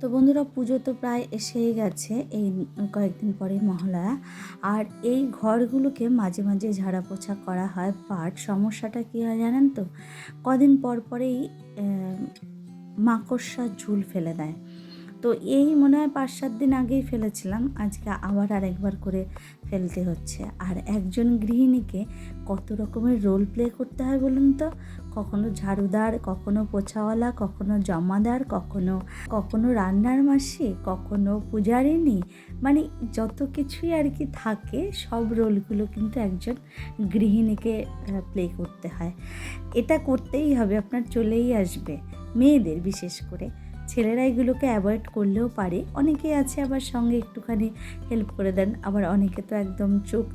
তো বন্ধুরা পুজো তো প্রায় এসেই গেছে এই কয়েকদিন পরে মহালয়া। আর এই ঘরগুলোকে মাঝে মাঝে ঝাড়া পোছা করা হয় পাট। সমস্যাটা কী হয় জানেন তো? কদিন পর পরেই মাকড়সা ঝুল ফেলে দেয়। তো এই মনে হয় পাঁচ সাত দিন আগেই ফেলেছিলাম। আজকে আবার আর একবার করে ফেলতে হচ্ছে। আর একজন গৃহিণীকে কত রকমের রোল প্লে করতে হয় বলুন তো? কখনো ঝাড়ুদার, কখনো পোছাওয়ালা, কখনো জমাদার, কখনো কখনো রান্নার মাসি, কখনো পূজারিনী মানে যত কিছুই আর কি থাকে, সব রোলগুলো কিন্তু একজন গৃহিণীকে প্লে করতে হয়। এটা করতেই হবে, আপনার চলেই আসবে। মেয়েদের বিশেষ করে। ছেলেরা এগুলোকে অ্যাভয়েড করলেও পারে। অনেকেই আছে আবার সঙ্গে একটুখানি হেল্প করে দেন, আবার অনেকে তো একদম চোখ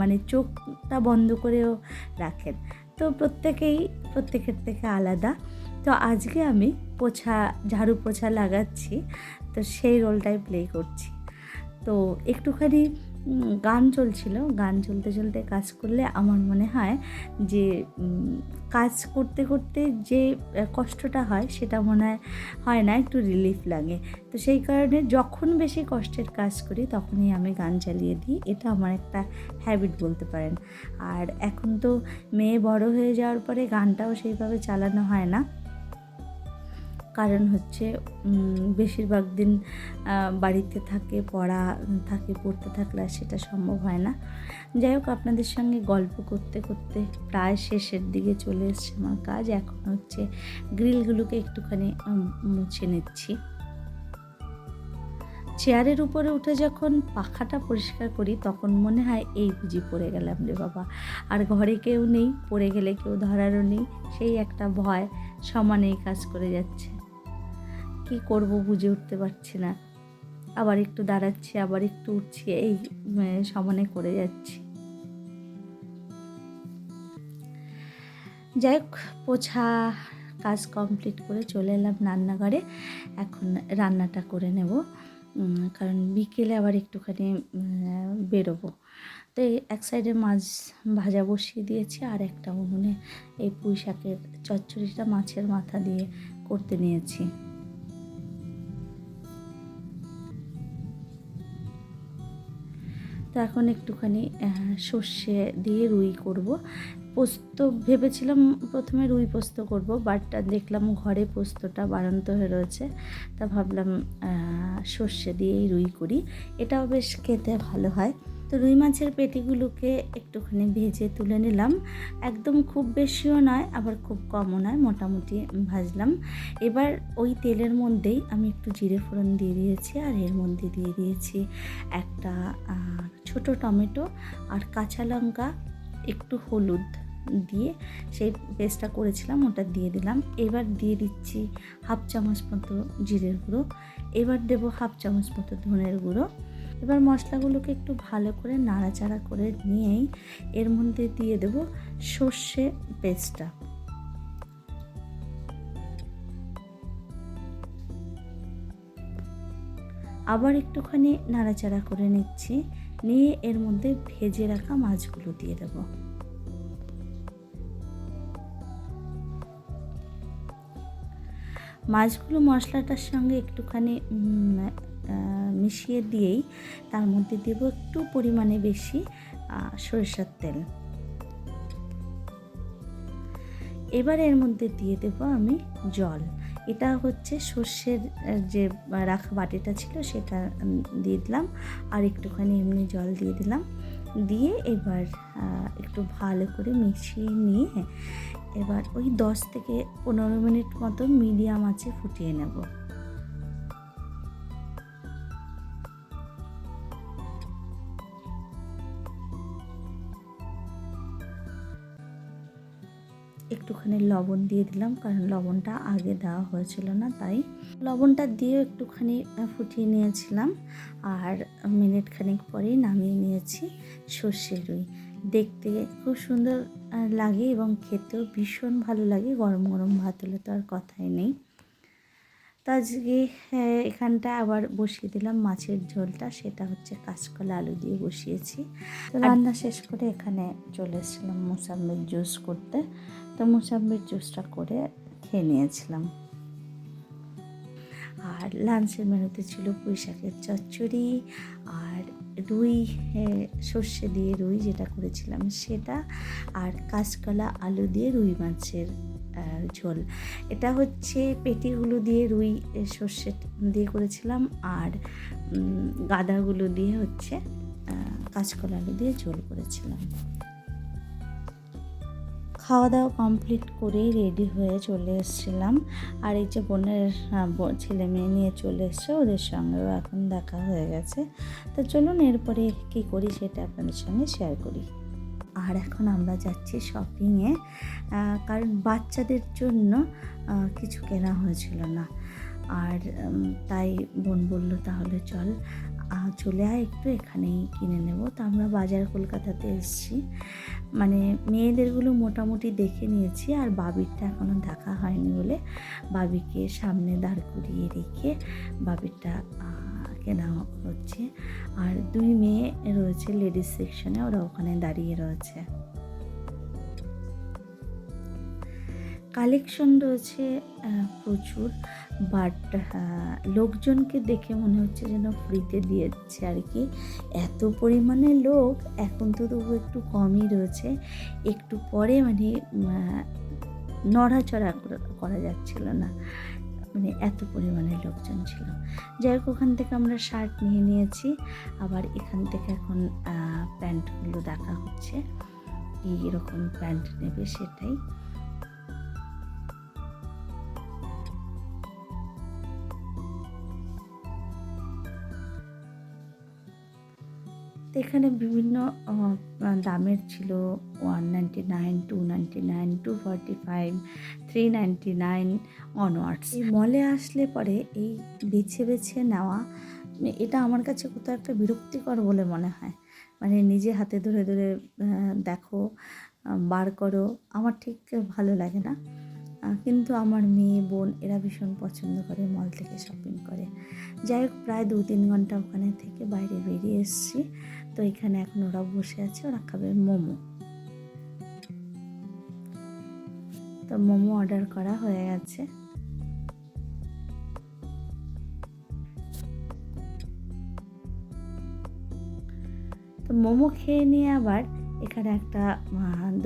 মানে চোখটা বন্ধ করেও রাখেন। তো প্রত্যেকেই, প্রত্যেকের থেকে আলাদা। তো আজকে আমি পোছা, ঝাড়ু পোছা লাগাচ্ছি, তো সেই রোলটাই প্লে করছি। তো একটুখানি গান চলছিল, গান চলতে চলতে কাজ করলে আমার মনে হয় যে কাজ করতে করতে যে কষ্টটা হয় সেটা মনে হয় না, একটু রিলিফ লাগে। তো সেই কারণে যখন বেশি কষ্টের কাজ করি, তখনই আমি গান চালিয়ে দিই। এটা আমার একটা হ্যাবিট বলতে পারেন। আর এখন তো মেয়ে বড় হয়ে যাওয়ার পরে গানটাও সেইভাবে চালানো হয় না। কারণ হচ্ছে বেশিরভাগ দিন বাড়িতে থাকে, পড়া, থাকে, পড়তে থাকলে আর সেটা সম্ভব হয় না। যাই হোক, আপনাদের সঙ্গে গল্প করতে করতে প্রায় শেষের দিকে চলে এসছে আমার কাজ। এখন হচ্ছে গ্রিলগুলোকে একটুখানি মুছে নিচ্ছি। চেয়ারের উপরে উঠে যখন পাখাটা পরিষ্কার করি, তখন মনে হয়, এই বুঝি পড়ে গেলাম রে বাবা। আর ঘরে কেউ নেই, পড়ে গেলে কেউ ধরারও নেই। সেই একটা ভয় সমানেই কাজ করে যাচ্ছে। কি করব বুঝে উঠতে পারছি না। আবার একটু দাঁড়াচ্ছি, আবার একটু উঠছি, এই সমানে করে যাচ্ছি। যাই হোক, পোছা কাজ কমপ্লিট করে চলে এলাম রান্নাঘরে। এখন রান্নাটা করে নেব কারণ বিকেলে আবার একটুখানি বেরোবো। তো এক সাইডে মাছ ভাজা বসিয়ে দিয়েছি, আর একটা উনুনে এই পুঁই শাকের চচ্চড়িটা মাছের মাথা দিয়ে করতে নিয়েছি। তো এখন একটুখানি সর্ষে দিয়ে রুই করব। পোস্ত, ভেবেছিলাম প্রথমে রুই পোস্ত করব বাট দেখলাম ঘরে পোস্তটা বাড়ন্ত হয়ে রয়েছে। তা ভাবলাম সর্ষে দিয়েই রুই করি। এটাও বেশ খেতে ভালো হয়। তো রুই মাছের পেটিগুলোকে একটুখানি ভেজে তুলে নিলাম। একদম খুব বেশিও নয়, আবার খুব কমও নয়, মোটামুটি ভাজলাম। এবার ওই তেলের মধ্যেই আমি একটু জিরে ফোড়ন দিয়ে দিয়েছি আর এর মধ্যে দিয়ে দিয়েছি একটা ছোট টমেটো আর কাঁচা লঙ্কা, একটু হলুদ দিয়ে সেই পেস্টটা করেছিলাম, ওটা দিয়ে দিলাম। এবার দিয়ে দিচ্ছি হাফ চামচ মতো জিরের গুঁড়ো, এবার দেবো হাফ চামচ মতো ধনের গুঁড়ো। এবার মশলাগুলোকে একটু ভালো করে নাড়াচাড়া করে নিয়েই এর মধ্যে দিয়ে দেবো সর্ষে পেস্টটা। আবার একটুখানি নাড়াচাড়া করে নিচ্ছি, নিয়ে এর মধ্যে ভেজে রাখা মাছগুলো দিয়ে দেবো। মাছগুলো মশলাটার সঙ্গে একটুখানি মিশিয়ে দিয়েই তার মধ্যে দেব একটু পরিমাণে বেশি সরিষার তেল। এবার এর মধ্যে দিয়ে দেব আমি জল। এটা হচ্ছে সর্ষের যে রাখা বাটিটা ছিল সেটা দিয়ে দিলাম। আর একটুখানি এমনি জল দিয়ে দিলাম। দিয়ে এবার একটু ভালো করে মিশিয়ে নিয়ে এবার ওই দশ থেকে পনেরো মিনিট মতো মিডিয়াম আছে ফুটিয়ে নেব। একটুখানি লবণ দিয়ে দিলাম কারণ লবণটা আগে দেওয়া হয়েছিল না তাই লবণটা দিয়ে একটুখানি ফুটিয়ে নিয়েছিলাম। আর মিনিট খানিক পরেই নামিয়ে নিয়েছি সর্ষে রুই। দেখতে খুব সুন্দর লাগে এবং খেতেও ভীষণ ভালো লাগে গরম গরম ভাত হলে তো আর কথাই নেই। তো আজকে এখানটা আবার বসিয়ে দিলাম মাছের ঝোলটা সেটা হচ্ছে কাঁচকলা আলু দিয়ে বসিয়েছি। রান্না শেষ করে এখানে চলে এসেছিলাম মোসাম্বির জুস করতে। তো মোসাম্বির জুসটা করে খেয়ে নিয়েছিলাম। আর লাঞ্চের মেনুতে ছিল পুঁই শাকের চচ্চড়ি আর রুই সর্ষে দিয়ে রুই যেটা করেছিলাম সেটা আর কাঁচকলা, আলু দিয়ে রুই মাছের ঝোল। এটা হচ্ছে পেটিগুলো দিয়ে রুই সর্ষে দিয়ে করেছিলাম আর গাদাগুলো দিয়ে হচ্ছে কাঁচকলা আলু দিয়ে ঝোল করেছিলাম। খাওয়া দাওয়া কমপ্লিট করেই রেডি হয়ে চলে এসেছিলাম। আর এই যে বোনের ছেলে মেয়ে নিয়ে চলে এসছে, ওদের সঙ্গেও এখন দেখা হয়ে গেছে। তো চলুন এরপরে কী করি সেটা আপনাদের সঙ্গে শেয়ার করি। আর এখন আমরা যাচ্ছি শপিংয়ে কারণ বাচ্চাদের জন্য কিছু কেনা হয়েছিল না। আর তাই বোন বলল, তাহলে চল চলে আয়, একটু এখানেই কিনে নেব। তো আমরা বাজার কলকাতাতে এসেছি। মানে মেয়েদেরগুলো মোটামুটি দেখে নিয়েছি, আর বাবিরটা এখনও দেখা হয়নি বলে বাবিকে সামনে দাঁড় করিয়ে রেখে বাবিরটা কেনা হচ্ছে। আর দুই মেয়ে রয়েছে লেডিস সেকশনে ওরা ওখানে দাঁড়িয়ে রয়েছে। কালেকশন রয়েছে প্রচুর। বাট লোকজনকে দেখে মনে হচ্ছে যেন ফ্রিতে দিয়েছে আর কি। এত পরিমাণে লোক এখন তো তবু একটু কমই রয়েছে। একটু পরে মানে নড়াচড়া করা- করা যাচ্ছিল না। মানে এত পরিমাণে লোকজন ছিল। যাই হোক, ওখান থেকে আমরা শার্ট নিয়ে নিয়েছি। আবার এখান থেকে এখন প্যান্টগুলো দেখা হচ্ছে। কি এরকম প্যান্ট নেবে সেটাই। এখানে বিভিন্ন দামের ছিল। One ninety nine two ninety nine two forty five three ninety nine onwards মলে আসলে পরে এই বেছে বেছে নেওয়া, এটা আমার কাছে কোথাও একটা বিরক্তিকর বলে মনে হয়। মানে নিজে হাতে ধরে ধরে দেখো বার করো, আমার ঠিক ভালো লাগে না। কিন্তু আমার মেয়ে, বোন এরা ভীষণ পছন্দ করে মল থেকে শপিং করে। যাই হোক, প্রায় দু তিন ঘণ্টা ওখানে থেকে বাইরে বেরিয়ে এসেছি। তো এখানে এখন ওরা বসে আছে, ওরা খাবে মোমো। তো মোমো অর্ডার করা হয়ে গেছে। তো মোমো খেয়ে নিয়ে আবার এখানে একটা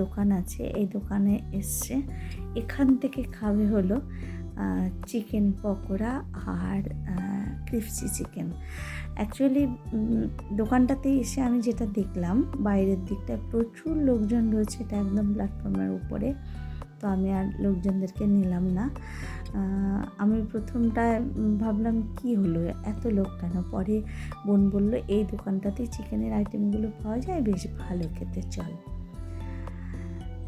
দোকান আছে, এই দোকানে এসছে। এখান থেকে খাবে হলো চিকেন পকোড়া আর ক্রিপসি চিকেন। অ্যাকচুয়ালি দোকানটাতে এসে আমি যেটা দেখলাম, বাইরের দিকটা প্রচুর লোকজন রয়েছে, এটা একদম প্ল্যাটফর্মের উপরে। তো আমি আর লোকজনদেরকে নিলাম না। আমি প্রথমটা ভাবলাম, কি হলো? এত লোক কেন? পরে বোন বলল, এই দোকানটাতে চিকেনের আইটেমগুলো পাওয়া যায়, বেশ ভালো, খেতে চল।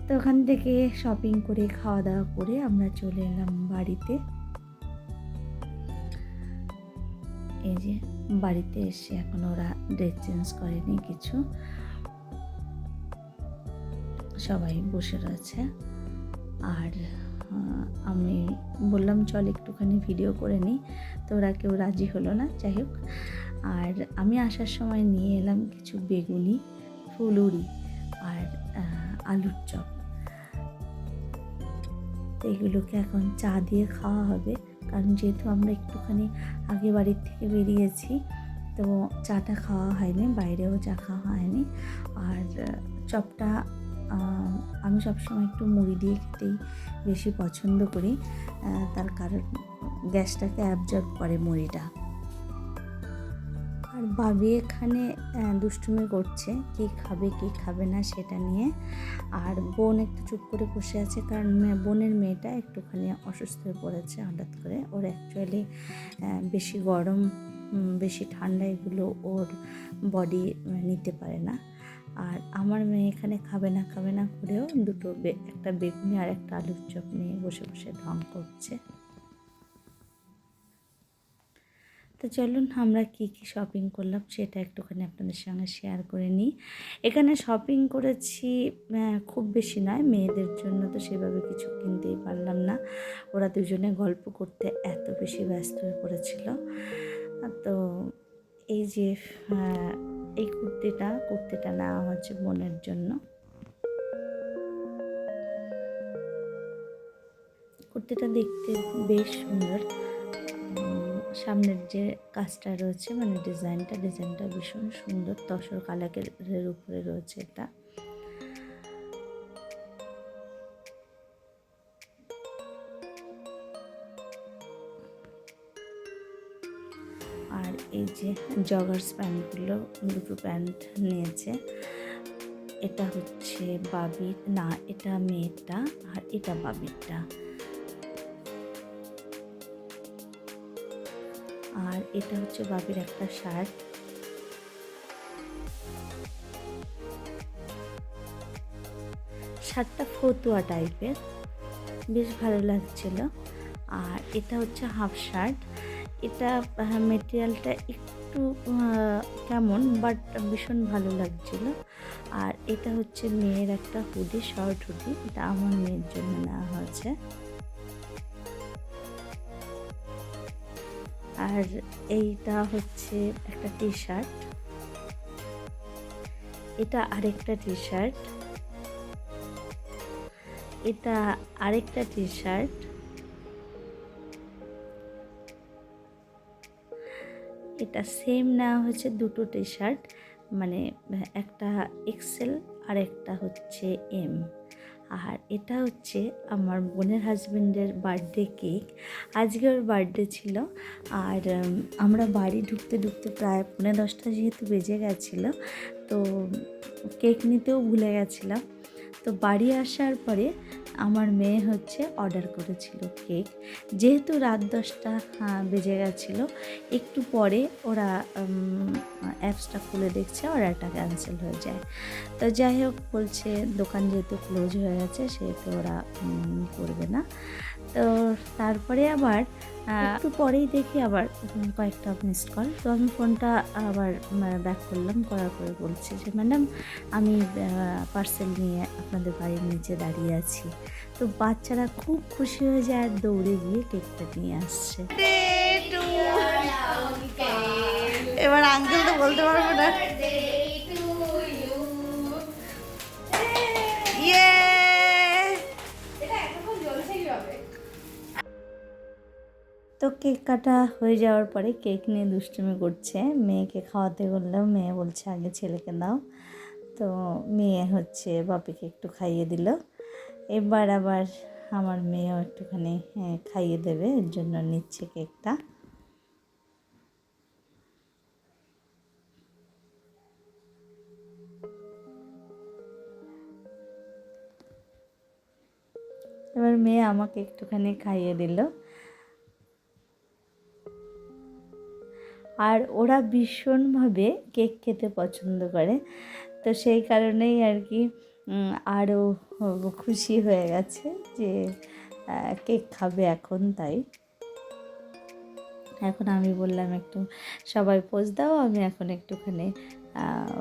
তো ওখান থেকে শপিং করে খাওয়া দাওয়া করে আমরা চলে এলাম বাড়িতে। এই যে, বাড়িতে এসে এখন ওরা ড্রেস চেঞ্জ করেনি কিছু। সবাই বসে রয়েছে। আর আমি বললাম, চল একটুখানি ভিডিও করে নিই। তো ওরা কেউ রাজি হলো না, যাই হোক। আর আমি আসার সময় নিয়ে এলাম কিছু বেগুনি, ফুলুরি আর আলুর চপ। এগুলোকে এখন চা দিয়ে খাওয়া হবে। কারণ যেহেতু আমরা একটুখানি আগে বাড়ির থেকে বেরিয়েছি, তো চাটা খাওয়া হয়নি, বাইরেও চা খাওয়া হয়নি। আর চপটা আমি সবসময় একটু মুড়ি দিয়ে খেতেই বেশি পছন্দ করি। তার কারণ গ্যাসটাকে অ্যাবজর্ব করে মুড়িটা। আর বাবি এখানে দুষ্টুমি করছে, কি খাবে কি খাবে না সেটা নিয়ে। আর বোন একটু চুপ করে বসে আছে, কারণ বোনের মেয়েটা একটুখানি অসুস্থ হয়ে পড়েছে হঠাৎ করে। ওর অ্যাকচুয়ালি বেশি গরম বেশি ঠান্ডা এগুলো ওর বডি নিতে পারে না। আর আমার মেয়ে এখানে খাবে না খাবে না করেও দুটো একটা বেগুনি আর একটা আলুর চপ নিয়ে বসে বসে ঢং করছে। তো চলুন আমরা কি কি শপিং করলাম সেটা একটুখানি আপনাদের সঙ্গে শেয়ার করে নিই। এখানে শপিং করেছি খুব বেশি নয়, মেয়েদের জন্য তো সেভাবে কিছু কিনতেই পারলাম না। ওরা দুজনে গল্প করতে এত বেশি ব্যস্ত হয়ে পড়েছিল। তো এই যে এই কুর্তিটা কুর্তিটা নেওয়া হয়েছে বোনের জন্য। কুর্তিটা দেখতে বেশ সুন্দর। সামনের যে কাজটা রয়েছে মানে ডিজাইনটা ডিজাইনটা ভীষণ সুন্দর। তসর কালাকের উপরে রয়েছে এটা। যে জগার্স প্যান্টগুলো দুটো প্যান্ট নিয়েছে। এটা হচ্ছে বাবির, না, এটা মেয়েরটা, আর এটা বাবিরটা। আর এটা হচ্ছে বাবির একটা শার্ট। শার্টটা ফতুয়া টাইপের, বেশ ভালো লাগছিল। আর এটা হচ্ছে হাফ শার্ট। এটা মেটেরিয়ালটা একটু আহ, কেমন বাট ভীষণ ভালো লাগছিল। আর এটা হচ্ছে মেয়ের একটা হুডি শর্ট হুডি। এটা আমার মেয়ের জন্য নেওয়া হয়েছে। আর এইটা হচ্ছে একটা টি শার্ট এটা আরেকটা টি শার্ট এটা আরেকটা টি শার্ট এটা সেম নেওয়া হয়েছে দুটো টি শার্ট মানে একটা এক্সেল আর একটা হচ্ছে এম আর এটা হচ্ছে আমার বোনের হাজবেন্ডের বার্থডে কেক আজকে ওর বার্থডে ছিল, আর আমরা বাড়ি ঢুকতে ঢুকতে প্রায় পৌনে দশটা যেহেতু বেজে গেছিল, তো কেক নিতেও ভুলে গেছিলাম। তো বাড়ি আসার পরে আমার মেয়ে হচ্ছে অর্ডার করেছিল কেক। যেহেতু রাত দশটা বেজে গেছিল, একটু পরে ওরা অ্যাপসটা খুলে দেখছে, অর্ডারটা ক্যান্সেল হয়ে যায়। তো যাই হোক, বলছে দোকান যেহেতু ক্লোজ হয়ে গেছে, সেহেতু ওরা করবে না। তো তারপরে আবার একটু পরেই দেখি আবার কয়েকটা মিস কল তো আমি ফোনটা আবার ব্যাক করলাম করার পরে বলছে যে ম্যাডাম আমি পার্সেল নিয়ে আপনাদের বাড়ির নিচে দাঁড়িয়ে আছি। তো বাচ্চারা খুব খুশি হয়ে যায় আর দৌড়ে গিয়ে কেকটা নিয়ে আসছে। এবার আঙ্কেল তো বলতে পারব না। তো কেক কাটা হয়ে যাওয়ার পরে কেক নিয়ে দুষ্টুমি করছে। মেয়েকে খাওয়াতে বললাম মেয়ে বলছে আগে ছেলেকে দাও। তো মেয়ে হচ্ছে বাপিকে একটু খাইয়ে দিল। এবার আবার আমার মেয়েও একটুখানি খাইয়ে দেবে, এর জন্য নিচ্ছে কেকটা। এবার মেয়ে আমাকে একটুখানি খাইয়ে দিল। আর ওরা ভীষণভাবে কেক খেতে পছন্দ করে। তো সেই কারণেই আর কি আরও খুশি হয়ে গেছে যে কেক খাবে এখন তাই। এখন আমি বললাম, একটু সবাই পোজ দাও, আমি এখন একটুখানি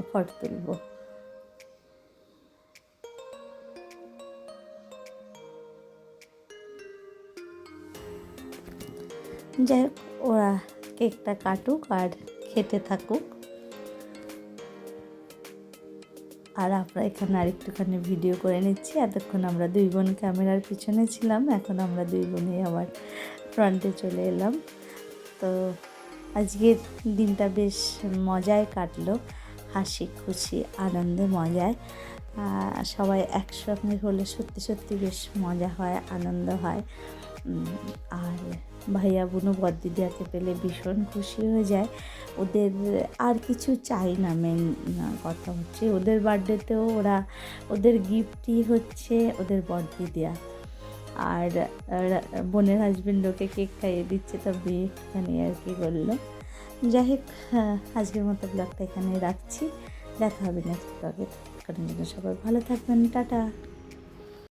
ফটো তুলবো। যাই হোক, ওরা কেকটা কাটুক আর খেতে থাকুক। আর আমরা এখানে আরেকটুখানি ভিডিও করে নিচ্ছি। এতক্ষণ আমরা দুই বোন ক্যামেরার পিছনে ছিলাম। এখন আমরা দুই বোনই আবার ফ্রন্টে চলে এলাম। তো আজকের দিনটা বেশ মজায় কাটলো। হাসি খুশি, আনন্দে মজায়। সবাই একসঙ্গে হলে সত্যি সত্যি বেশ মজা হয়, আনন্দ হয়। আর ভাইয়া বোনও বদ্দিদিয়াকে পেলে ভীষণ খুশি হয়ে যায়। ওদের আর কিছু চাই না মেন কথা হচ্ছে ওদের বার্থডেতেও ওরা ওদের গিফটই হচ্ছে ওদের বদ্দিদিয়া আর আর বোনের হাজবেন্ড ওকে কেক খাইয়ে দিচ্ছে তবে একটুখানি আর কি করল যাই হোক আহ, আজকের মতো ব্লগটা এখানে রাখছি। দেখা হবে নেক্সট ব্লগে কারণ জন্য সবাই ভালো থাকবেন টাটা।